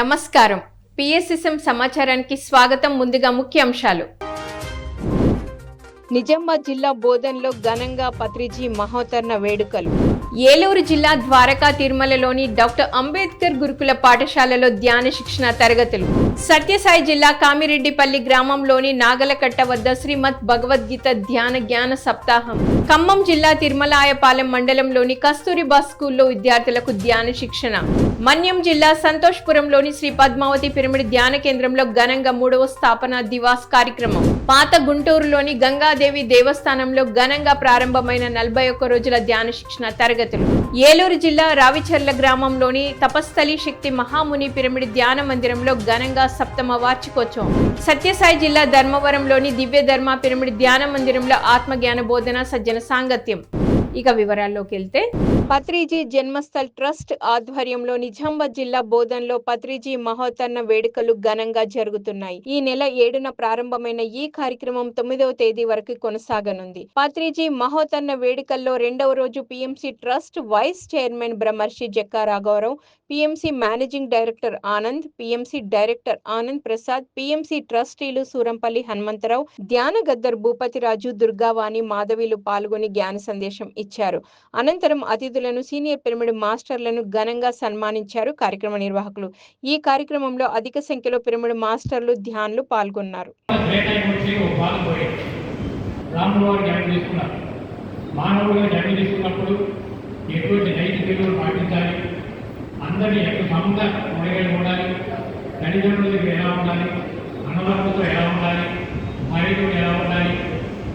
నమస్కారం. పిఎస్ఎస్ఎం సమాచారానికి స్వాగతం ముందుగా ముఖ్య అంశాలు నిజామాబాద్ జిల్లా బోధన్లో ఘనంగా పత్రిజీ మహోత్తరణ వేడుకలు. ఏలూరు జిల్లా ద్వారకా తిరుమలలోని డాక్టర్ అంబేద్కర్ గురుకుల పాఠశాలలో ధ్యాన శిక్షణ తరగతులు. సత్యసాయి జిల్లా కామిరెడ్డిపల్లి గ్రామంలోని నాగలకట్ట వద్ద శ్రీమద్ భగవద్గీత ధ్యాన జ్ఞాన సప్తాహం. ఖమ్మం జిల్లా తిరుమలాయపాలెం మండలంలోని కస్తూరిబా స్కూల్లో విద్యార్థులకు ధ్యాన శిక్షణ. మన్యం జిల్లా సంతోష్పురంలోని శ్రీ పద్మావతి పిరమిడ్ ధ్యాన కేంద్రంలో ఘనంగా మూడవ స్థాపన దివాస్ కార్యక్రమం. పాత గుంటూరులోని గంగాదేవి దేవస్థానంలో ఘనంగా ప్రారంభమైన నలభై ఒక్క రోజుల ధ్యాన శిక్షణ తరగతి తరగతులు ఏలూరు జిల్లా రావిచర్ల గ్రామంలోని తపస్థలి శక్తి మహాముని పిరమిడ్ ధ్యాన మందిరంలో ఘనంగా సప్తమ వార్షికోత్సవం. సత్యసాయి జిల్లా ధర్మవరంలోని దివ్య ధర్మ పిరమిడ్ ధ్యాన మందిరంలో ఆత్మజ్ఞాన బోధన సజ్జన సాంగత్యం. ఇక వివరాల్లోకి వెళ్తే పత్రిజీ జన్మస్థల్ ట్రస్ట్ ఆధ్వర్యంలో నిజామాబాద్ జిల్లా బోధన్లో పత్రిజీ మహోత్తన్న వేడుకలు ఘనంగా జరుగుతున్నాయి. ఈ నెల ఏడున ప్రారంభమైన ఈ కార్యక్రమం తొమ్మిదవ తేదీ వరకు కొనసాగనుంది. పత్రిజీ మహోత్తన్న వేడుకల్లో రెండవ రోజు PMC trust vice chairman Brahmarshi Jakka రాఘవరావు PMC managing director Anand PMC director Anand Prasad PMC ట్రస్టీలు Surampalli Hanumantharao ధ్యాన గద్దర్ భూపతిరాజు దుర్గావాణి మాధవిలు పాల్గొని జ్ఞాన సందేశం ఇచ్చారు. అనంతరం అతిథులను సీనియర్ పిరమిడ్ మాస్టర్లను ఘనంగా సన్మానించారు కార్యక్రమ నిర్వాహకులు. ఈ కార్యక్రమంలో అధిక సంఖ్యలో పిరమిడ్ మాస్టర్లు ధ్యానులు పాల్గొన్నారు. మానవుడిగా జన్మ తీసుకున్నప్పుడు ఎటువంటి నైతిక విలువలు పాటించాలి? అందరినీ మొదలై ఉండాలి తల్లిదండ్రుల దగ్గర ఎలా ఉండాలి? అన్నదమ్ములతో ఎలా ఉండాలి? భార్యతో ఎలా ఉండాలి?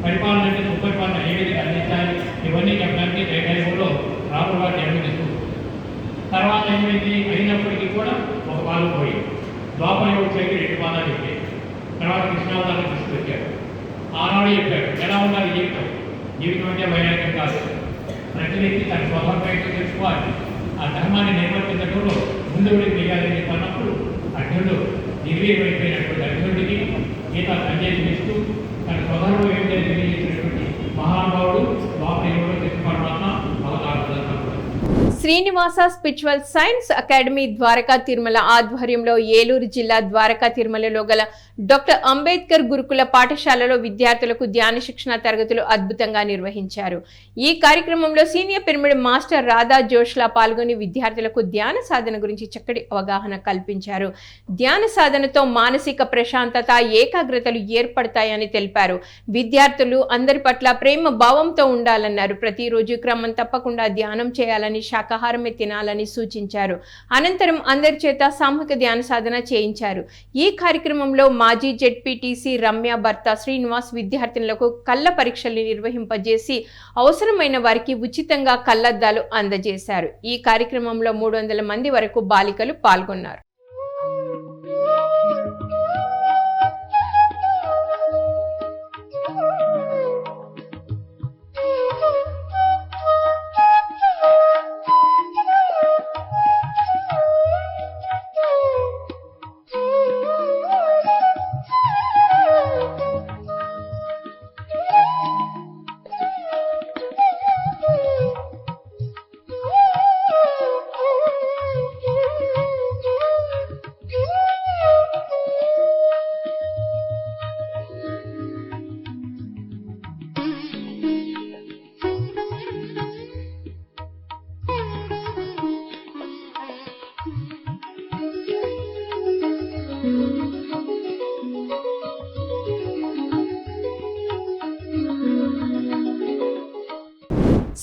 పరిపాలన అంటే సుపరిపాలన ఏ విధంగా అందించాలి? ఇవన్నీ చెప్పడానికి త్రేతాయుగంలో రాముడు వారు జన్మ తర్వాత ఏమైంది? అయినప్పటికీ కూడా ఒక పాలు పోయి ద్వాపర వచ్చేకి రెండు పాదాలు చెప్పాయి తర్వాత కృష్ణావతారం తీసుకొచ్చారు. ఆనాడు చెప్పాడు ఎలా ఉండాలి జీవితం? జీవితం అంటే వైరాగ్యం కాదు. ప్రతి వ్యక్తి తన స్వభావం బయట తెలుసుకోవాలి. ఆ ధర్మాన్ని నిర్వర్తించడంలో ముందు వేయాలని చెప్పినప్పుడు అర్జునుడు నిర్వీర్యమైపోయినటువంటి అర్జునుడికి గీత సందేశం ఇస్తూ తన స్వధర్మం ఏమిటో తెలియజేసినటువంటి Srinivasa spiritual science academy Dwaraka Tirumala ఆధ్వర్యంలో ఏలూరు జిల్లా ద్వారకా తిరుమలలో గల డాక్టర్ అంబేద్కర్ గురుకుల పాఠశాలలో విద్యార్థులకు ధ్యాన శిక్షణ తరగతులు అద్భుతంగా నిర్వహించారు. ఈ కార్యక్రమంలో సీనియర్ పిరమిడ్ మాస్టర్ రాధా జోష్లా పాల్గొని విద్యార్థులకు ధ్యాన సాధన గురించి చక్కటి అవగాహన కల్పించారు. ధ్యాన సాధనతో మానసిక ప్రశాంతత ఏకాగ్రతలు ఏర్పడతాయని తెలిపారు. విద్యార్థులు అందరి పట్ల ప్రేమ భావంతో ఉండాలన్నారు. ప్రతిరోజు క్రమం తప్పకుండా ధ్యానం చేయాలని శాఖ శాకాహారమే తినాలని సూచించారు. అనంతరం అందరి చేత సామూహిక ధ్యాన సాధన చేయించారు. ఈ కార్యక్రమంలో మాజీ జెడ్పీటీసీ రమ్య భర్త శ్రీనివాస్ విద్యార్థినులకు కళ్ళ పరీక్షలు నిర్వహింపజేసి అవసరమైన వారికి ఉచితంగా కళ్ళద్దాలు అందజేశారు. ఈ కార్యక్రమంలో మూడు వందల మంది వరకు బాలికలు పాల్గొన్నారు.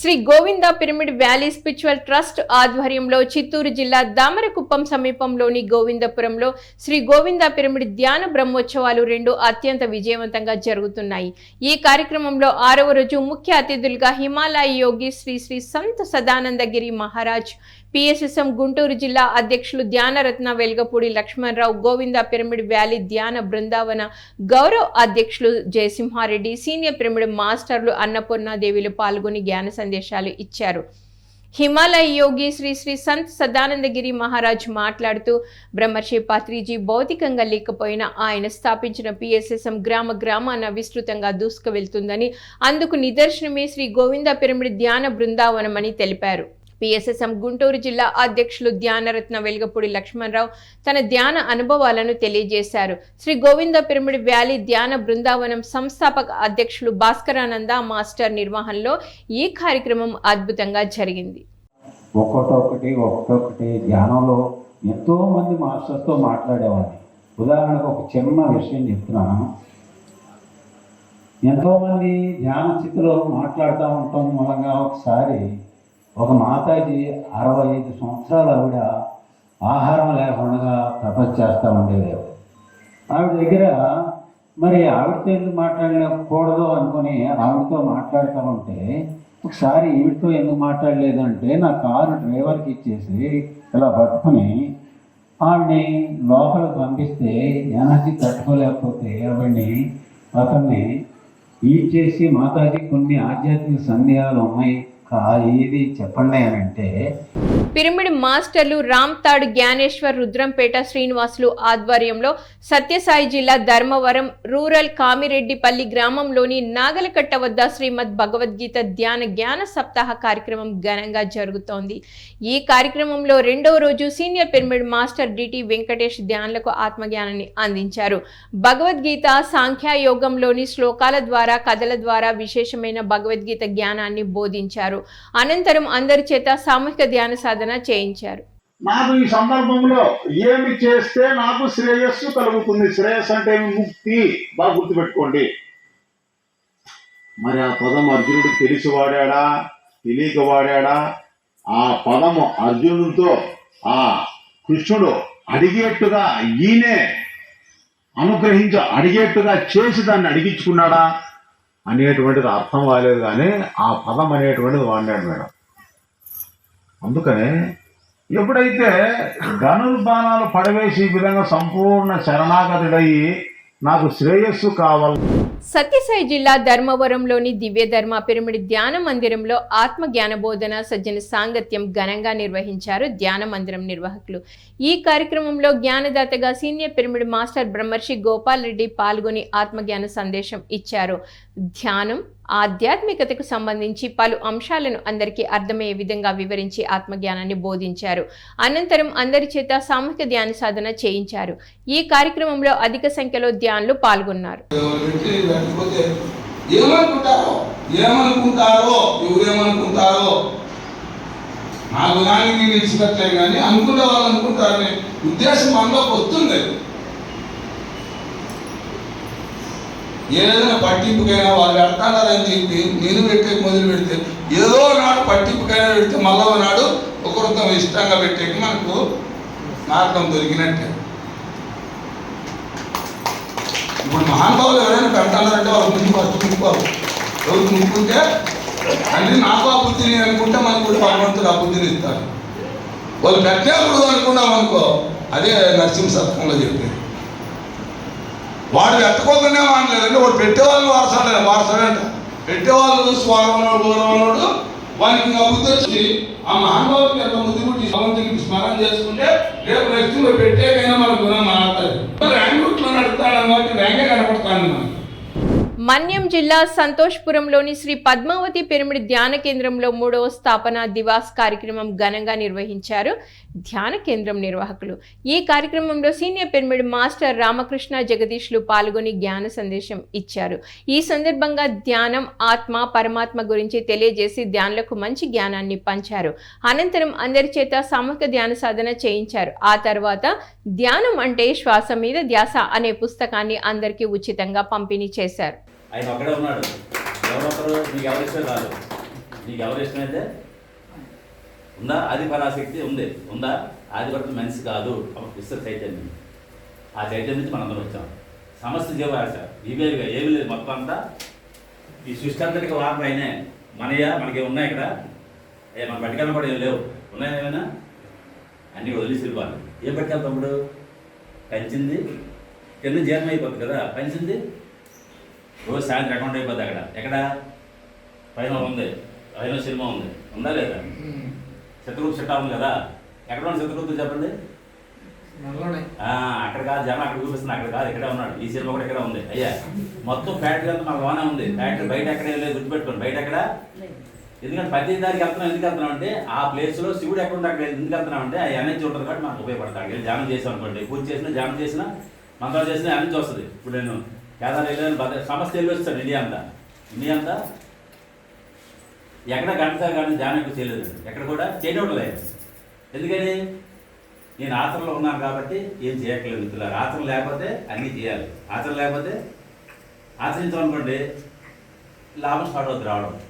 Shri Govinda pyramid valley spiritual trust ఆధ్వర్యంలో చిత్తూరు జిల్లా దామరకుప్పం సమీపంలోని గోవిందపురంలో శ్రీ గోవింద పిరమిడ్ ధ్యాన బ్రహ్మోత్సవాలు రెండు అత్యంత విజయవంతంగా జరుగుతున్నాయి. ఈ కార్యక్రమంలో ఆరవ రోజు ముఖ్య అతిథులుగా హిమాలయ యోగి శ్రీ శ్రీ సంత్ సదానందగిరి మహారాజ్ పిఎస్ఎస్ఎం గుంటూరు జిల్లా అధ్యక్షులు ధ్యానరత్న వెల్గపూడి లక్ష్మణరావు గోవింద పిరమిడ్ వ్యాలీ ధ్యాన బృందావన గౌరవ్ అధ్యక్షులు జయసింహారెడ్డి సీనియర్ పిరమిడ్ మాస్టర్లు అన్నపూర్ణాదేవిలు పాల్గొని జ్ఞాన సందేశాలు ఇచ్చారు. హిమాలయ యోగి శ్రీ శ్రీ సంత్ సదానందగిరి మహారాజ్ మాట్లాడుతూ బ్రహ్మర్షి పాత్రిజీ భౌతికంగా లేకపోయినా ఆయన స్థాపించిన పిఎస్ఎస్ఎం గ్రామ గ్రామాన విస్తృతంగా దూసుకు వెళ్తుందని అందుకు నిదర్శనమే శ్రీ గోవింద పిరమిడ్ ధ్యాన బృందావనమని తెలిపారు. పిఎస్ఎస్ఎం గుంటూరు జిల్లా అధ్యక్షులు ధ్యానరత్న వెలుగపూడి లక్ష్మణరావు తన ధ్యాన అనుభవాలను తెలియజేశారు. శ్రీ గోవింద పిరమిడ్ వ్యాలీ ధ్యాన బృందావనం సంస్థాపక అధ్యక్షులు భాస్కరానంద మాస్టర్ నిర్వహణలో ఈ కార్యక్రమం అద్భుతంగా జరిగింది. ఒక్కొక్కటి ఒక్కొక్కటి ధ్యానంలో ఎంతో మంది మాస్టర్స్తో మాట్లాడేవాడిని. ఉదాహరణకు ఒక చిన్న విషయం చెప్తున్నాను. ఎంతోమంది ధ్యాన స్థితిలో మాట్లాడుతూ ఉండటం మూలంగా ఒకసారి ఒక మాతాజీ అరవై ఐదు సంవత్సరాలు ఆవిడ ఆహారం లేకుండా తపస్సు చేస్తూ ఉండేది. ఆవిడ దగ్గర మరి ఆవిడతో ఎందుకు మాట్లాడలేకూడదు అనుకుని ఆవిడతో మాట్లాడుతూ ఉంటే ఒకసారి ఈవిడతో ఎందుకు మాట్లాడలేదంటే నా కారు డ్రైవర్కి ఇచ్చేసి ఇలా పట్టుకుని ఆవిడని లోపలికి పంపిస్తే ఎనర్జీ తట్టుకోలేకపోతే ఆవిడని అతన్ని ఈ చేసి మాతాజీ కొన్ని ఆధ్యాత్మిక సందేహాలు ఉన్నాయి ఇది చెప్పండి అని అంటే పిరమిడ్ మాస్టర్లు రామ్తాడు జ్ఞానేశ్వర్ రుద్రంపేట శ్రీనివాసులు ఆధ్వర్యంలో సత్యసాయి జిల్లా ధర్మవరం రూరల్ కామిరెడ్డిపల్లి గ్రామంలోని నాగలకట్ట వద్ద శ్రీమద్ భగవద్గీత ధ్యాన జ్ఞాన సప్తాహ కార్యక్రమం ఘనంగా జరుగుతోంది. ఈ కార్యక్రమంలో రెండవ రోజు senior pyramid master DT Venkatesh ధ్యానులకు ఆత్మజ్ఞానాన్ని అందించారు. భగవద్గీత సాంఖ్యాయోగంలోని శ్లోకాల ద్వారా కథల ద్వారా విశేషమైన భగవద్గీత జ్ఞానాన్ని బోధించారు. అనంతరం అందరి చేత సామూహిక ధ్యాన సాధన చేయించారు. నాకు ఈ సందర్భంలో ఏమి చేస్తే నాకు శ్రేయస్సు కలుగుతుంది. శ్రేయస్సు అంటే ముక్తి. బాగా గుర్తుపెట్టుకోండి. మరి ఆ పదం అర్జునుడు తెలిసి వాడాడా? తెలియక వాడాడా? ఆ పదము అర్జునుడితో ఆ కృష్ణుడు అడిగేట్టుగా ఈయనే అనుగ్రహించి అడిగేట్టుగా చేసి దాన్ని అడిగించుకున్నాడా? అనేటువంటిది అర్థం కాలేదు కానీ ఆ పదం అనేటువంటిది వాడినాడు మేడం. అందుకనే ఎప్పుడైతే ధనుర్బాణాలు పడవేసి ఈ విధంగా సంపూర్ణ శరణాగతుడయి నాకు శ్రేయస్సు కావాలి సత్యసాయి జిల్లా ధర్మవరంలోని దివ్య ధర్మ పిరమిడ్ ధ్యాన మందిరంలో ఆత్మ జ్ఞాన బోధన సజ్జన సాంగత్యం ఘనంగా నిర్వహించారు ధ్యాన మందిరం నిర్వాహకులు. ఈ కార్యక్రమంలో జ్ఞానదాతగా సీనియర్ పిరమిడ్ మాస్టర్ బ్రహ్మర్షి గోపాల్ రెడ్డి పాల్గొని ఆత్మజ్ఞాన సందేశం ఇచ్చారు. ధ్యానం ఆధ్యాత్మికతకు సంబంధించి పలు అంశాలను అందరికీ అర్థమయ్యే విధంగా వివరించి ఆత్మజ్ఞానాన్ని బోధించారు. అనంతరం అందరి చేత సామూహిక ధ్యాన సాధన చేయించారు. ఈ కార్యక్రమంలో అధిక సంఖ్యలో ధ్యానులు పాల్గొన్నారు. నేను ఇచ్చినట్లే కానీ అనుకునే వాళ్ళు అనుకుంటారనే ఉద్దేశం మనలోకి వస్తుంది. ఏదైనా పట్టింపుకైనా వాళ్ళు పెడతారని చెప్పి నేను పెట్టే మొదలు పెడితే ఏదో నాడు పట్టింపుకైనా పెడితే మళ్ళా నాడు ఒకరితో ఇష్టంగా పెట్టేకి మనకు మార్గం దొరికినట్టే. ఇప్పుడు మహానుభావులు ఎవరైనా పెడతానంటే వాళ్ళ ముందు ఫస్ట్ ముక్కోవాలి ఎవరు ముక్కుంటే తండ్రి నాకు ఆ బుద్ధిని అనుకుంటే మనకు కూడా భగవంతుడు ఆ బుద్ధిని ఇస్తారు. వాళ్ళు పెట్టేప్పుడు అనుకున్నాం అనుకో అదే నరసింహ శతకంలో చెప్పేది. వాడు ఎత్తుకోకుండా మానలేదంటే వాడు పెట్టేవాళ్ళు వారసాడు వారసాడంట పెట్టేవాళ్ళు స్వాగమనుడు గౌరవనుడు వానికి ఇంకా వచ్చి ఆ మహానుభావుకి ఎంత బుద్ధి పుట్టి భగవంతునికి స్మరణ చేసుకుంటే రేపు నెక్స్ట్ నువ్వు పెట్టేకైనా మన గుణం మారుతుంది. ర్యాంక్ రూట్లో నడుపుతాడు కాబట్టి ర్యాంకే కనపడతాను మనకి. మన్యం జిల్లా సంతోష్పురంలోని శ్రీ పద్మావతి పిరమిడ్ ధ్యాన కేంద్రంలో మూడవ స్థాపన దివాస్ కార్యక్రమం ఘనంగా నిర్వహించారు. ధ్యాన కేంద్రం నిర్వాహకులు. ఈ కార్యక్రమంలో సీనియర్ పిరమిడ్ మాస్టర్ రామకృష్ణ జగదీష్లు పాల్గొని జ్ఞాన సందేశం ఇచ్చారు. ఈ సందర్భంగా ధ్యానం ఆత్మ పరమాత్మ గురించి తెలియజేసి ధ్యానులకు మంచి జ్ఞానాన్ని పంచారు. అనంతరం అందరి చేత సామూహిక ధ్యాన సాధన చేయించారు. ఆ తర్వాత ధ్యానం అంటే శ్వాస మీద ధ్యాస అనే పుస్తకాన్ని అందరికీ ఉచితంగా పంపిణీ చేశారు. ఆయన ఉన్నాడు. ఎవరొకరు నీకు ఎవరు ఇష్టం కాదు. నీకు ఎవరు ఇష్టమైతే ఉందా? ఆది పరాశక్తి ఉంది. ఉందా? ఆది పరాశక్తి మనిషి కాదు. విశ్వ చైతన్యం. ఆ చైతన్యం నుంచి మనందరం వచ్చాం. సమస్త జీవరాశ. ఇవేవిగా ఏమి లేదు. మొత్తం అంతా ఈ సృష్టి అంతటికి వారం అయినే మనయ్య మనకి ఉన్నాయి ఇక్కడ? ఏ మన పట్టుకెళ్ళ కూడా ఏం లేవు. ఉన్నాయా ఏమైనా? అన్నీ వదిలేసి వెళ్ళిపోవాలి. ఏం పట్టుకెళ్తాం తమ్ముడు? పెంచింది? కింద జీర్ణం అయిపోతుంది కదా. పెంచింది? రోజు సాయంత్రం అకౌంట్ అయిపోద్ది అక్కడ. ఎక్కడ? పైన ఉంది. పైన సినిమా ఉంది. ఉందా లేదా? శత్రువు చిట్టా ఉంది కదా? ఎక్కడ ఉంది శత్రువుతో చెప్పండి? అక్కడ కాదు జనం అక్కడ చూపిస్తున్నా అక్కడ కాదు ఇక్కడే ఉన్నాడు. ఈ సినిమా కూడా ఇక్కడే ఉంది. అయ్యా మొత్తం ఫ్యాక్టరీ అంతా మన లోనే ఉంది. ఫ్యాక్టరీ బయట ఎక్కడ లేదు గుర్తుపెట్టుకోండి. బయట ఎక్కడ? ఎందుకంటే ప్రతి దానికి వెళ్తున్నాం ఎందుకు వెళ్తున్నాం అంటే ఆ ప్లేస్లో శివుడు ఎక్కడ ఉంటే అక్కడ ఎందుకు వెళ్తున్నాం అంటే ఆ ఎనర్జీ ఉంటుంది కాబట్టి మనకు ఉపయోగపడతాడు ధ్యానం చేసాం అనుకోండి. పూజ చేసినా ధ్యానం చేసినా మంత్రాలు చేసినా ఎనర్జీ వస్తుంది. ఇప్పుడు నేను కేదార్ సమస్య వెళ్ళి వచ్చాను ఇండియా అంతా. ఇండియా అంతా ఎక్కడ గంట కానీ ధ్యానం ఎక్కువ చేయలేదు. ఎక్కడ కూడా చేయడం లేదు. ఎందుకని? నేను ఆచరణలో ఉన్నాను కాబట్టి ఏం చేయట్లేదు మిత్రులారు. ఆచరణ లేకపోతే అన్నీ చేయాలి. ఆచరణ లేకపోతే ఆచరించాలనుకోండి లాభం స్టార్ట్ అవుతుంది రావడం.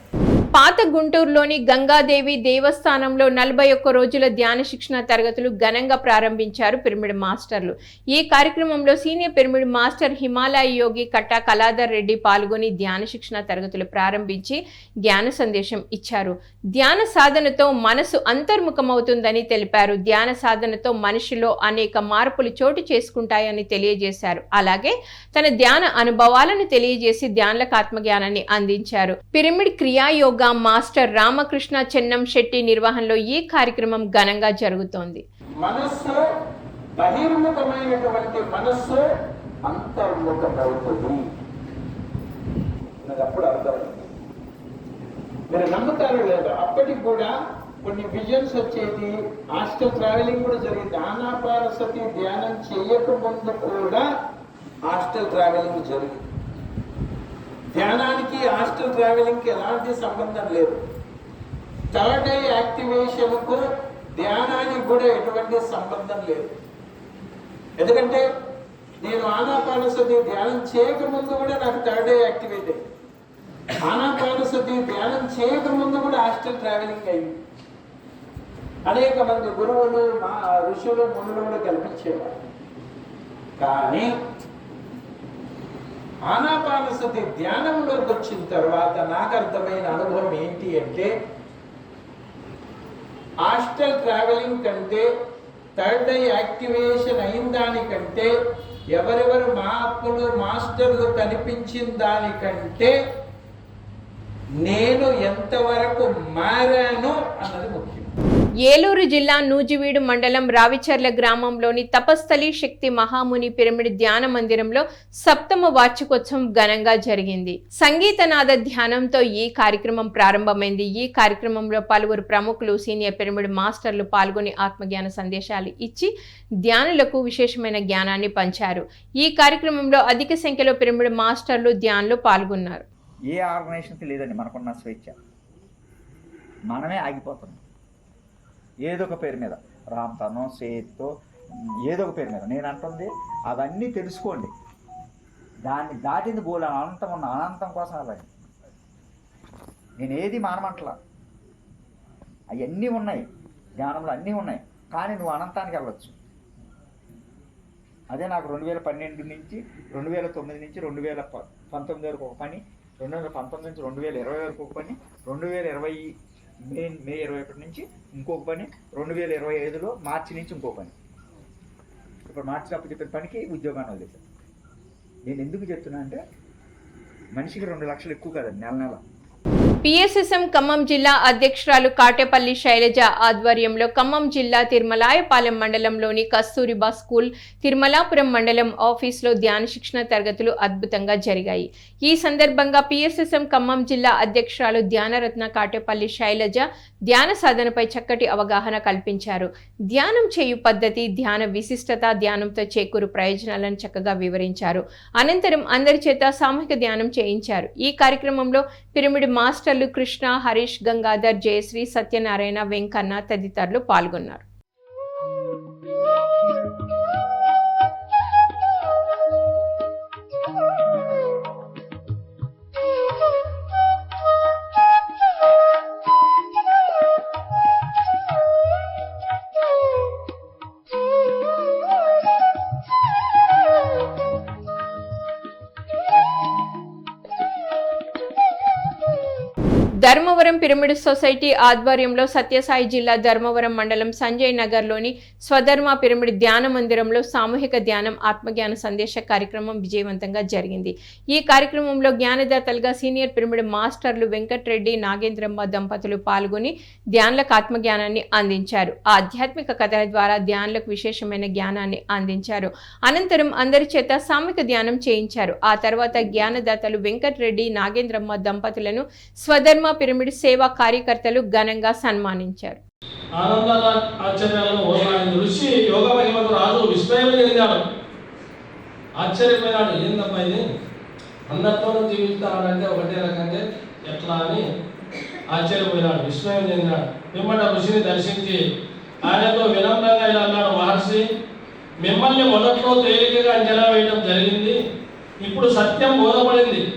పాత గుంటూరులోని గంగాదేవి దేవస్థానంలో నలభై ఒక్క రోజుల ధ్యాన శిక్షణ తరగతులు ఘనంగా ప్రారంభించారు పిరమిడ్ మాస్టర్లు. ఈ కార్యక్రమంలో senior pyramid master Himalaya yogi Katta Kaladhar Reddy పాల్గొని ధ్యాన శిక్షణ తరగతులు ప్రారంభించి జ్ఞాన సందేశం ఇచ్చారు. ధ్యాన సాధనతో మనసు అంతర్ముఖమవుతుందని తెలిపారు. ధ్యాన సాధనతో మనిషిలో అనేక మార్పులు చోటు చేసుకుంటాయని తెలియజేశారు. అలాగే తన ధ్యాన అనుభవాలను తెలియజేసి ధ్యానులకు ఆత్మజ్ఞానాన్ని అందించారు. పిరమిడ్ క్రియాయోగ యోగా మాస్టర్ రామకృష్ణ చెన్నం శెట్టి నిర్వహణలో ఈ కార్యక్రమం ఘనంగా జరుగుతోంది. మనస్సు బహిర్ముఖమైనటువంటి మనస్సు అంతర్ముఖమవుతుంది అప్పుడు అర్థమైంది. మీరు నమ్ముతారు లేదో అప్పటికి కూడా కొన్ని విజన్స్ వచ్చేది హాస్టల్ ట్రావెలింగ్ కూడా జరిగింది ఆనాపారసతి ధ్యానం చేయకముందు కూడా హాస్టల్ ట్రావెలింగ్ జరిగింది. ధ్యానానికి హాస్టల్ ట్రావెలింగ్కి ఎలాంటి సంబంధం లేదు. థర్డ్ ఐ యాక్టివేషన్కు ధ్యానానికి కూడా ఎటువంటి సంబంధం లేదు. ఎందుకంటే నేను ఆనాపానసతి ధ్యానం చేయకముందు కూడా నాకు థర్డ్ ఐ యాక్టివేట్ అయింది. ఆనాపానసతి ధ్యానం చేయకముందు కూడా హాస్టల్ ట్రావెలింగ్ అయింది. అనేక మంది గురువులు మా ఋషులు మునులు కూడా కల్పించేవారు. కానీ ఆనాపానసతి ధ్యానంలోకి వచ్చిన తర్వాత నాకు అర్థమైన అనుభవం ఏంటి అంటే హాస్టల్ ట్రావెలింగ్ కంటే థర్డ్ ఐ యాక్టివేషన్ అయిన దానికంటే ఎవరెవరు మార్పులు మాస్టర్లు కనిపించిన దానికంటే నేను ఎంతవరకు మారాను అన్నది ముఖ్యం. ఏలూరు జిల్లా నూజివీడు మండలం రావిచర్ల గ్రామంలోని తపస్థలి శక్తి మహాముని పిరమిడ్ ధ్యాన మందిరంలో సప్తమ వార్షికోత్సవం ఘనంగా జరిగింది. సంగీతనాద ధ్యానంతో ఈ కార్యక్రమం ప్రారంభమైంది. ఈ కార్యక్రమంలో పలువురు ప్రముఖులు సీనియర్ పిరమిడ్ మాస్టర్లు పాల్గొని ఆత్మజ్ఞాన సందేశాలు ఇచ్చి ధ్యానులకు విశేషమైన జ్ఞానాన్ని పంచారు. ఈ కార్యక్రమంలో అధిక సంఖ్యలో పిరమిడ్ మాస్టర్లు ధ్యానులు పాల్గొన్నారు. ఏ ఆర్గనైజేషన్ లేదండి మనకున్న స్వేచ్ఛ. మనమే ఆగిపోతున్నాం. ఏదో ఒక పేరు మీద. రామ్తనో సేత్తో ఏదో ఒక పేరు మీద. నేను అంటుంది అవన్నీ తెలుసుకోండి. దాన్ని దాటింది బోలే అనంతం ఉన్న అనంతం కోసం అలాగే. నేను ఏది మానమంటలా. అవన్నీ ఉన్నాయి. జ్ఞానంలో అన్నీ ఉన్నాయి. కానీ నువ్వు అనంతానికి వెళ్ళొచ్చు. అదే నాకు రెండు వేల పన్నెండు నుంచి రెండు వేల తొమ్మిది నుంచి రెండు వేల ప- పంతొమ్మిది వరకు ఒక పని రెండు వేల పంతొమ్మిది నుంచి రెండు వేల ఇరవై వరకు ఒక పని రెండు వేల ఇరవై మే మే ఇరవై ఒకటి నుంచి ఇంకొక పని రెండు వేల ఇరవై ఐదులో మార్చి నుంచి ఇంకో పని. ఇప్పుడు మార్చి అప్పుడు చెప్పిన పనికి ఉద్యోగాన్ని వదిలేశారు. నేను ఎందుకు చెప్తున్నా అంటే మనిషికి రెండు లక్షలు ఎక్కువ కదండి నెల నెల. పిఎస్ఎస్ఎం ఖమ్మం జిల్లా అధ్యక్షురాలు కాటేపల్లి శైలజ ఆధ్వర్యంలో ఖమ్మం జిల్లా తిరుమలాయపాలెం మండలంలోని కస్తూరిబా స్కూల్ తిరుమలాపురం మండలం ఆఫీసులో ధ్యాన శిక్షణ తరగతులు అద్భుతంగా జరిగాయి. ఈ సందర్భంగా పిఎస్ఎస్ఎం ఖమ్మం జిల్లా అధ్యక్షురాలు ధ్యానరత్న కాటేపల్లి శైలజ ధ్యాన సాధనపై చక్కటి అవగాహన కల్పించారు. ధ్యానం చేయు పద్ధతి ధ్యాన విశిష్టత ధ్యానంతో చేకూరు ప్రయోజనాలను చక్కగా వివరించారు. అనంతరం అందరి చేత సామూహిక ధ్యానం చేయించారు. ఈ కార్యక్రమంలో పిరమిడ్ మాస్టర్లు కృష్ణ హరీష్ గంగాధర్ జయశ్రీ సత్యనారాయణ వెంకన్న తదితరులు పాల్గొన్నారు. ధర్మవరం పిరమిడ్ సొసైటీ ఆధ్వర్యంలో సత్యసాయి జిల్లా ధర్మవరం మండలం సంజయ్ నగర్లోని స్వధర్మ పిరమిడ్ ధ్యాన మందిరంలో సామూహిక ధ్యానం ఆత్మజ్ఞాన సందేశ కార్యక్రమం విజయవంతంగా జరిగింది. ఈ కార్యక్రమంలో జ్ఞానదాతలుగా సీనియర్ పిరమిడ్ మాస్టర్లు వెంకట్రెడ్డి నాగేంద్రమ్మ దంపతులు పాల్గొని ధ్యానులకు ఆత్మజ్ఞానాన్ని అందించారు. ఆధ్యాత్మిక కథల ద్వారా ధ్యానులకు విశేషమైన జ్ఞానాన్ని అందించారు. అనంతరం అందరి చేత సామూహిక ధ్యానం చేయించారు. ఆ తర్వాత జ్ఞానదాతలు వెంకట్రెడ్డి నాగేంద్రమ్మ దంపతులను స్వధర్మ పిరమిడ్ సేవా కార్యకర్తలు ఘనంగా సన్మానించారు. ఆశ్చర్యపోయినాడు ఋషి యోగ ఆశ్చర్యపోయాడు ఏందమ్మా ఇది? అందరితోనూ జీవిస్తాడంటే ఒకటే రకంగా ఎట్లా అని ఆశ్చర్యపోయినాడు విస్మయం చెందినాడు పిమ్మట ఋషిని దర్శించి ఆయనతో వినమ్రంగా ఇలా అన్నాడు మహర్షి. మిమ్మల్ని మొదట్లో తేలికగా అంచనా వేయడం జరిగింది. ఇప్పుడు సత్యం బోధపడింది.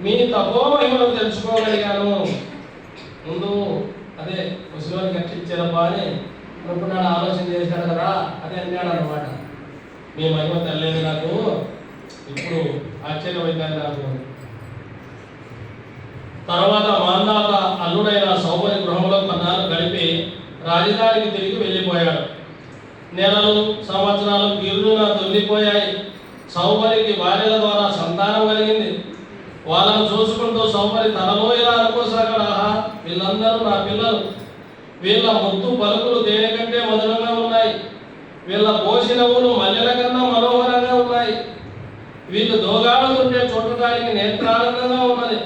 మీ తపోమహిమను తెలుసుకోగలిగాను. ముందు అదే ముసలివారికి ఖర్చు ఇచ్చారబ్బా అని అనుకున్నాడు ఆలోచన చేశాడు కదా అని అన్నాడు అనమాట మీ మహిమ తెలియదు నాకు ఇప్పుడు ఆశ్చర్యమైందని నాకు. తర్వాత మాందాత అల్లుడైన సౌమరి గృహంలో కొన్నాళ్ళు గడిపి రాజధానికి తిరిగి వెళ్ళిపోయాడు. నెలలు సంవత్సరాలు గిరున దొల్లిపోయాయి సౌమరికి భార్యల ద్వారా సంతానం కలిగింది. వాళ్ళను చూసుకుంటూ సౌమరి తనలో ఇలా అనుకోసాగాడు. వీళ్ళందరూ నా పిల్లలు. వీళ్ళ ముద్దు పలుకులు దేనికంటే మధురంగా ఉన్నాయి? వీళ్ళ పోషణవులు మల్లెల కన్నా మనోహరంగా ఉన్నాయి. వీళ్ళు దోగాడుతుంటే చూడటానికి నేత్రానందంగా ఉన్నది.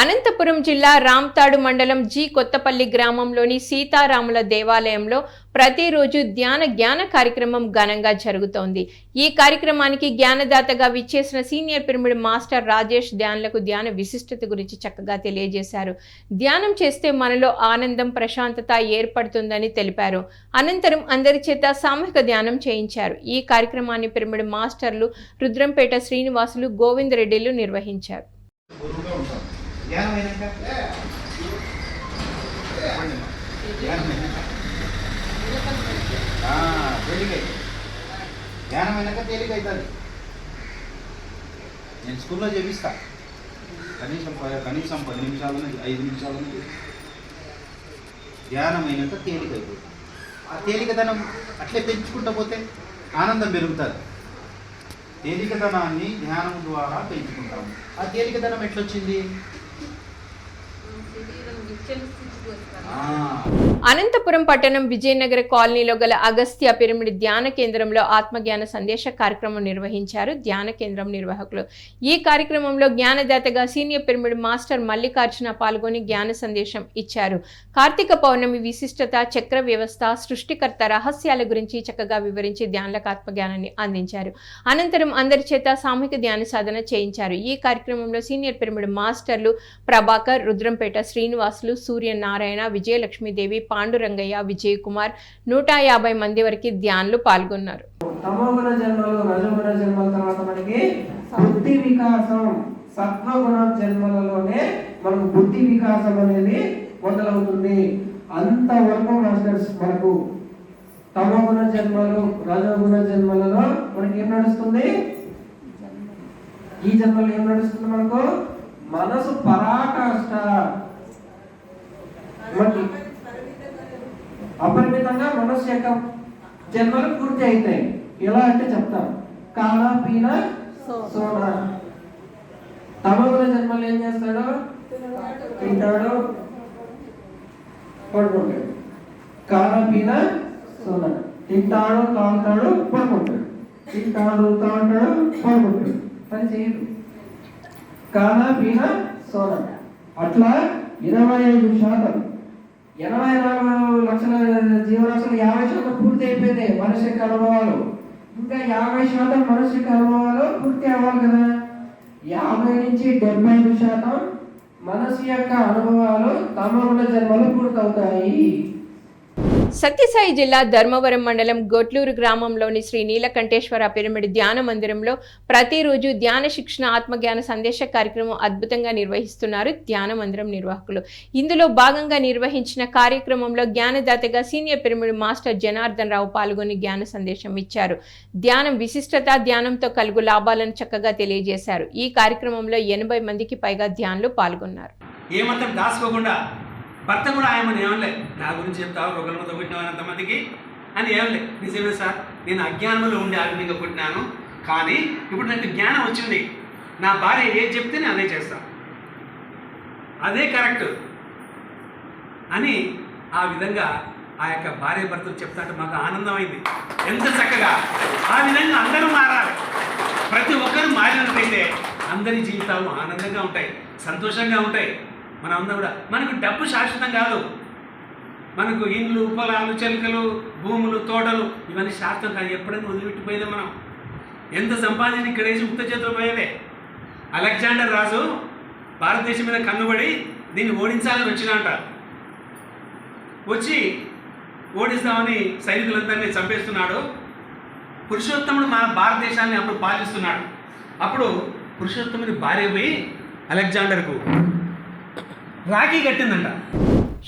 అనంతపురం జిల్లా రామ్తాడు మండలం జి కొత్తపల్లి గ్రామంలోని సీతారాముల దేవాలయంలో ప్రతిరోజు ధ్యాన జ్ఞాన కార్యక్రమం ఘనంగా జరుగుతోంది. ఈ కార్యక్రమానికి జ్ఞానదాతగా విచ్చేసిన సీనియర్ పిరమిడ్ మాస్టర్ రాజేష్ ధ్యానులకు ధ్యాన విశిష్టత గురించి చక్కగా తెలియజేశారు. ధ్యానం చేస్తే మనలో ఆనందం ప్రశాంతత ఏర్పడుతుందని తెలిపారు. అనంతరం అందరి చేత సామూహిక ధ్యానం చేయించారు. ఈ కార్యక్రమాన్ని పిరమిడ్ మాస్టర్లు రుద్రంపేట శ్రీనివాసులు గోవింద్ రెడ్డిలు నిర్వహించారు. తేలికై ధ్యానం అయినాక తేలిక అవుతుంది నేను స్కూల్లో చేపిస్తా కనీసం కనీసం పది నిమిషాలు ఐదు నిమిషాలు ధ్యానం అయినాక తేలిక అయిపోతుంది ఆ తేలికతనం అట్లే పెంచుకుంటూ పోతే ఆనందం పెరుగుతుంది తేలికతనాన్ని ధ్యానం ద్వారా పెంచుకుంటాము ఆ తేలికతనం ఎట్లొచ్చింది? ఆ, అనంతపురం పట్టణం విజయనగర కాలనీలో గల అగస్త్య పిరమిడ్ ధ్యాన కేంద్రంలో ఆత్మజ్ఞాన సందేశ కార్యక్రమం నిర్వహించారు. ధ్యాన కేంద్రం నిర్వాహకులు. ఈ కార్యక్రమంలో జ్ఞానదాతగా సీనియర్ పిరమిడ్ మాస్టర్ మల్లికార్జున పాల్గొని జ్ఞాన సందేశం ఇచ్చారు. కార్తీక పౌర్ణమి విశిష్టత చక్ర వ్యవస్థ సృష్టికర్త రహస్యాల గురించి చక్కగా వివరించి ధ్యానులకు ఆత్మజ్ఞానాన్ని అందించారు. అనంతరం అందరి చేత సామూహిక ధ్యాన సాధన చేయించారు. ఈ కార్యక్రమంలో సీనియర్ పిరమిడ్ మాస్టర్లు ప్రభాకర్ రుద్రంపేట శ్రీనివాసులు సూర్యనారాయణ విజయలక్ష్మీదేవి పాండురంగయ్య విజయ్ కుమార్ నూట యాభై మంది వరకు ధ్యానులు పాల్గొన్నారు. తమోగుణ జన్మలు రజోగుణ జన్మల తర్వాత మనకి బుద్ధి వికాసం సత్వగుణ జన్మలలోనే మనకు బుద్ధి వికాసం అనేది మొదలవుతుంది. అంతవరకు మాస్టర్స్ మనకు తమోగుణ జన్మలు రజోగుణ జన్మలలో మనకి ఏం నడుస్తుంది? ఈ జన్మలో ఏం నడుస్తుంది మనకు? మనసు పరాకాష్ట. అపరిమితంగా మనస్సు యొక్క జన్మలు పూర్తి అవుతాయి. ఎలా అంటే చెప్తాం కాలా పీన సోనా. తమగుల జన్మలు ఏం చేస్తాడు? తింటాడు? పడుకుంటాడు. కాలా పీన సోన. తింటాడు తాగుతాడు? పడుకుంటాడు. తింటాడు తాగుతాడు? పడుకుంటాడు. పని చేయదు. కాలా పీన సోనా. అట్లా ఇరవై ఐదు శాతం ఎనభై నాలుగు లక్షల జీవరాశులు యాభై శాతం పూర్తి అయిపోయినాయి మనిషికి అనుభవాలు ఇంకా యాభై శాతం మనిషికి అనుభవాలు పూర్తి అవ్వాలి కదా. యాభై నుంచి డెబ్బై ఐదు శాతం మనసు యొక్క అనుభవాలు తమ జన్మలు పూర్తవుతాయి. సత్యసాయి జిల్లా ధర్మవరం మండలం గొట్లూరు గ్రామంలోని శ్రీ నీలకంఠేశ్వర పిరమిడ్ ధ్యాన మందిరంలో ప్రతిరోజు ధ్యాన శిక్షణ ఆత్మజ్ఞాన సందేశ కార్యక్రమం అద్భుతంగా నిర్వహిస్తున్నారు ధ్యాన మందిరం నిర్వాహకులు. ఇందులో భాగంగా నిర్వహించిన కార్యక్రమంలో జ్ఞానదాతగా senior pyramid master Janardhan Rao పాల్గొని జ్ఞాన సందేశం ఇచ్చారు. ధ్యానం విశిష్టత ధ్యానంతో కలుగు లాభాలను చక్కగా తెలియజేశారు. ఈ కార్యక్రమంలో ఎనభై మందికి పైగా ధ్యానులు పాల్గొన్నారు. ఏమాత్రం దాచుకోకుండా భర్త కూడా ఆయమని ఏమలే నా గురించి చెప్తావు? రొగలతో పుట్టినావు అంతమందికి? అని ఏమలే నిజమే సార్ నేను అజ్ఞానంలో ఉండి ఆత్మీయంగా పుట్టినాను కానీ ఇప్పుడు నాకు జ్ఞానం వచ్చింది. నా భార్య ఏది చెప్తే నేను అదే చేస్తాను అదే కరెక్ట్ అని ఆ విధంగా ఆ యొక్క భార్య భర్తలు చెప్తాంటే మాకు ఆనందమైంది. ఎంత చక్కగా. ఆ విధంగా అందరూ మారాలి. ప్రతి ఒక్కరూ మారినట్లయితే అందరి జీవితాలు ఆనందంగా ఉంటాయి సంతోషంగా ఉంటాయి. మనం అందరం కూడా. మనకు డబ్బు శాశ్వతం కాదు. మనకు ఇండ్లు పొలాలు చెలకలు భూములు తోటలు ఇవన్నీ శాశ్వతం కాదు. ఎప్పుడైనా వదిలిపెట్టిపోయేదే మనం. ఎంత సంపాదించి ఇక్కడ వేసి ముక్త పోయేదే. అలెగ్జాండర్ రాజు భారతదేశం మీద కన్నుబడి దీన్ని ఓడించాలని వచ్చినంట. వచ్చి ఓడిస్తామని సైనికులందరినీ చంపేస్తున్నాడు. పురుషోత్తముడు మన భారతదేశాన్ని అప్పుడు పాలిస్తున్నాడు. అప్పుడు పురుషోత్తముని భార్య పోయి అలెగ్జాండర్కు రాఖీ కట్టిందంట.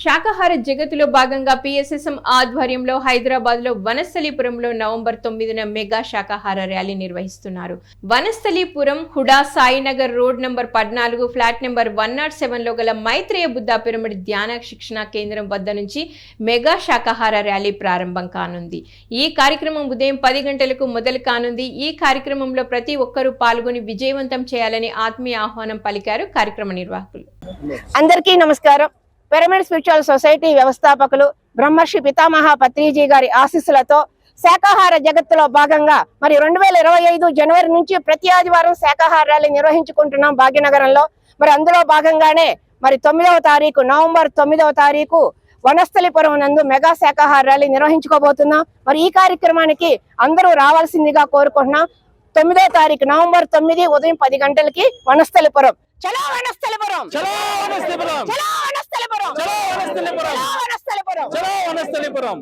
శాకాహార జగత్తులో భాగంగా పిఎస్ఎస్ఎం ఆధ్వర్యంలో హైదరాబాద్లో వనస్థలీపురంలో నవంబర్ తొమ్మిదిన మెగా శాకాహార ర్యాలీ నిర్వహిస్తున్నారు. Vanasthalipuram HUDA Sainagar road number పద్నాలుగు ఫ్లాట్ నెంబర్ వన్ నాట్ సెవెన్లో గల మైత్రేయ బుద్ధ పిరమిడ్ ధ్యాన శిక్షణ కేంద్రం వద్ద నుంచి మెగా శాకాహార ర్యాలీ ప్రారంభం కానుంది. ఈ కార్యక్రమం ఉదయం పది గంటలకు మొదలు కానుంది. ఈ కార్యక్రమంలో ప్రతి ఒక్కరూ పాల్గొని విజయవంతం చేయాలని ఆత్మీయ ఆహ్వానం పలికారు కార్యక్రమ నిర్వాహకులు. అందరికీ నమస్కారం. పిరమిడ్ స్పిరిచువల్ సొసైటీ వ్యవస్థాపకులు బ్రహ్మర్షి పితామహ పత్రిజీ గారి ఆశీస్సులతో శాకాహార జగత్తులో భాగంగా మరి రెండు వేల ఇరవై ఐదు జనవరి నుంచి ప్రతి ఆదివారం శాకాహార ర్యాలీ నిర్వహించుకుంటున్నాం భాగ్యనగరంలో. మరి అందులో భాగంగానే మరి తొమ్మిదవ తారీఖు నవంబర్ తొమ్మిదవ తారీఖు వనస్థలిపురం నందు మెగా శాకాహార ర్యాలీ నిర్వహించుకోబోతున్నాం. మరి ఈ కార్యక్రమానికి అందరూ రావాల్సిందిగా కోరుకుంటున్నాం. తొమ్మిదో తారీఖు నవంబర్ తొమ్మిది ఉదయం పది గంటలకి వనస్థలిపురం. చలో వనస్థలిపురం! చలో వనస్థలిపురం! చలో వనస్థలిపురం! చలో వనస్థలిపురం! చలో వనస్థలిపురం! చలో వనస్థలిపురం!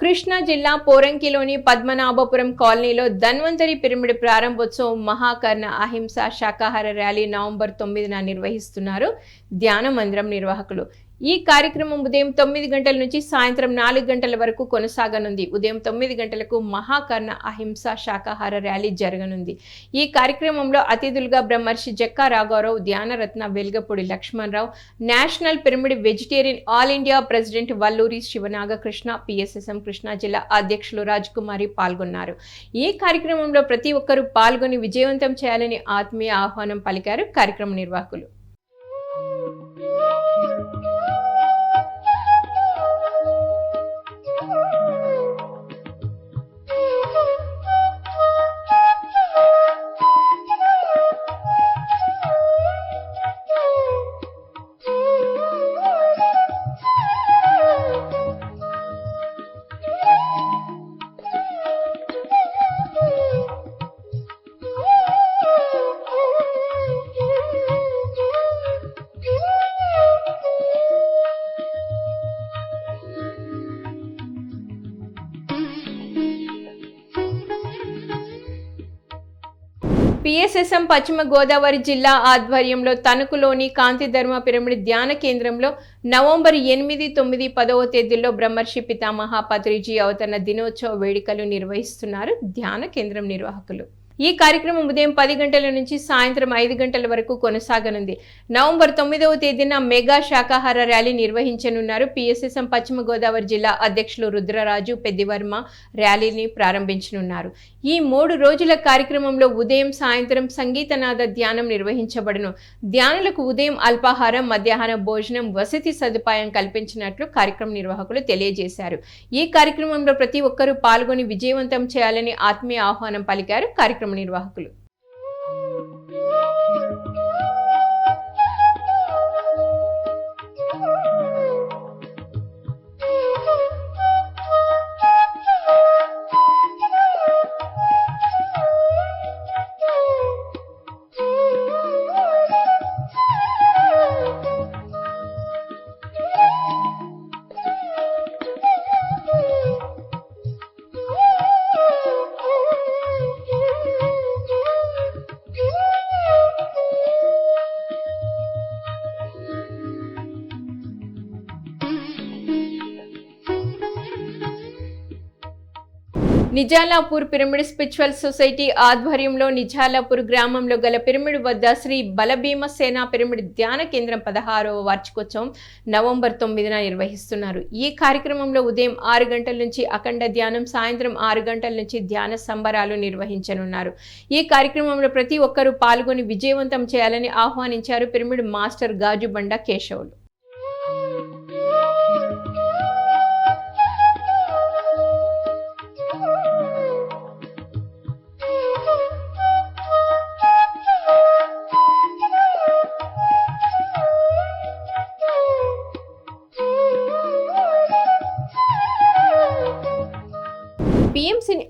కృష్ణా జిల్లా పోరంకిలోని పద్మనాభపురం కాలనీలో ధన్వంతరి పిరమిడ్ ప్రారంభోత్సవం మహాకర్ణ అహింస శాకాహార ర్యాలీ నవంబర్ తొమ్మిదిన నిర్వహిస్తున్నారు ధ్యాన మందిరం నిర్వాహకులు. ఈ కార్యక్రమం ఉదయం తొమ్మిది గంటల నుంచి సాయంత్రం నాలుగు గంటల వరకు కొనసాగనుంది. ఉదయం తొమ్మిది గంటలకు మహాకర్ణ అహింస శాకాహార ర్యాలీ జరగనుంది. ఈ కార్యక్రమంలో అతిథులుగా బ్రహ్మర్షి జక్కా రాఘవరావు Dhyanaratna Velgapudi Lakshmanarao national pyramid vegetarian all India president Valluri Sivanagakrishna PSSM Krishna జిల్లా అధ్యక్షులు రాజ్కుమారి పాల్గొన్నారు. ఈ కార్యక్రమంలో ప్రతి ఒక్కరూ పాల్గొని విజయవంతం చేయాలని ఆత్మీయ ఆహ్వానం పలికారు కార్యక్రమ నిర్వాహకులు. పిఎస్ఎస్ఎం పశ్చిమ గోదావరి జిల్లా ఆధ్వర్యంలో తణుకులోని కాంతిధర్మ పిరమిడ్ ధ్యాన కేంద్రంలో నవంబర్ ఎనిమిది తొమ్మిది పదవ తేదీల్లో బ్రహ్మర్షి పితామహ పత్రిజీ అవతరణ దినోత్సవ వేడుకలు నిర్వహిస్తున్నారు ధ్యాన కేంద్రం నిర్వాహకులు. ఈ కార్యక్రమం ఉదయం పది గంటల నుంచి సాయంత్రం ఐదు గంటల వరకు కొనసాగనుంది. నవంబర్ తొమ్మిదవ తేదీన మెగా శాకాహార ర్యాలీ నిర్వహించనున్నారు. పిఎస్ఎస్ఎం పశ్చిమ గోదావరి జిల్లా అధ్యక్షులు రుద్రరాజు పెద్దివర్మ ర్యాలీని ప్రారంభించనున్నారు. ఈ మూడు రోజుల కార్యక్రమంలో ఉదయం సాయంత్రం సంగీతనాద ధ్యానం నిర్వహించబడును. ధ్యానులకు ఉదయం అల్పాహారం మధ్యాహ్న భోజనం వసతి సదుపాయం కల్పించినట్లు కార్యక్రమ నిర్వాహకులు తెలియజేశారు. ఈ కార్యక్రమంలో ప్రతి ఒక్కరూ పాల్గొని విజయవంతం చేయాలని ఆత్మీయ ఆహ్వానం పలికారు. కార్యక్రమం నిర్వాహకులు. నిజాలాపూర్ పిరమిడ్ స్పిరిచువల్ సొసైటీ ఆధ్వర్యంలో నిజాలాపూర్ గ్రామంలో గల పిరమిడ్ వద్ద శ్రీ బలభీమ సేన పిరమిడ్ ధ్యాన కేంద్రం పదహారవ వార్షికోత్సవం నవంబర్ తొమ్మిదిన నిర్వహిస్తున్నారు. ఈ కార్యక్రమంలో ఉదయం ఆరు గంటల నుంచి అఖండ ధ్యానం సాయంత్రం ఆరు గంటల నుంచి ధ్యాన సంబరాలు నిర్వహించనున్నారు. ఈ కార్యక్రమంలో ప్రతి ఒక్కరూ పాల్గొని విజయవంతం చేయాలని ఆహ్వానించారు పిరమిడ్ మాస్టర్ గాజుబండ కేశవులు.